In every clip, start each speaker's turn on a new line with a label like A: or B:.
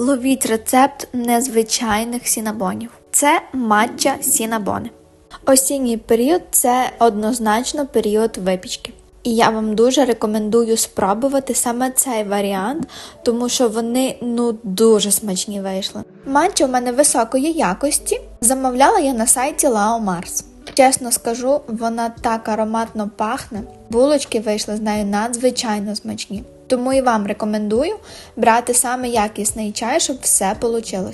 A: Ловіть рецепт незвичайних сінабонів. Це матча сінабони. Осінній період це однозначно період випічки. І я вам дуже рекомендую спробувати саме цей варіант, тому що вони ну дуже смачні вийшли. Матча у мене високої якості. Замовляла я на сайті Lao Mars. Чесно скажу, вона так ароматно пахне. Булочки вийшли з нею надзвичайно смачні. Тому і вам рекомендую брати саме якісний чай, щоб все вийшло.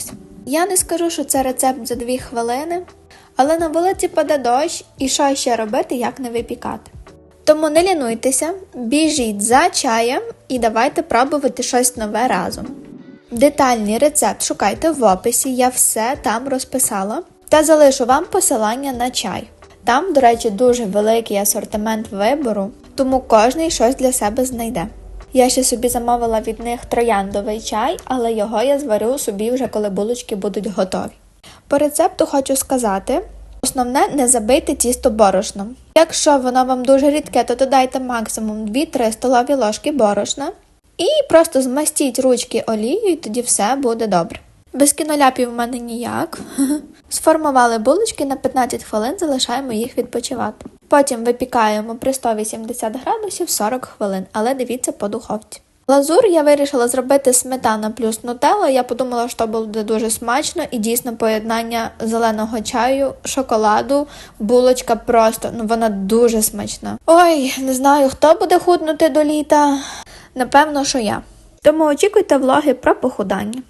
A: Я не скажу, що це рецепт за 2 хвилини, але на вулиці паде дощ, і що ще робити, як не випікати. Тому не лінуйтеся, біжіть за чаєм і давайте пробувати щось нове разом. Детальний рецепт шукайте в описі, я все там розписала. Та залишу вам посилання на чай. Там, до речі, дуже великий асортимент вибору, тому кожний щось для себе знайде. Я ще собі замовила від них трояндовий чай, але його я зварю собі вже коли булочки будуть готові. По рецепту хочу сказати: основне не забийте тісто борошном. Якщо воно вам дуже рідке, то додайте максимум 2-3 столові ложки борошна і просто змастіть ручки олією, і тоді все буде добре. Без кіноляпів в мене ніяк. Сформували булочки на 15 хвилин, залишаємо їх відпочивати. Потім випікаємо при 180 градусів 40 хвилин, але дивіться по духовці. Лазур я вирішила зробити сметана плюс нутелла. Я подумала, що буде дуже смачно і дійсно поєднання зеленого чаю, шоколаду, булочка просто ну вона дуже смачна. Ой, не знаю, хто буде худнути до літа. Напевно, що я. Тому очікуйте влоги про похудання.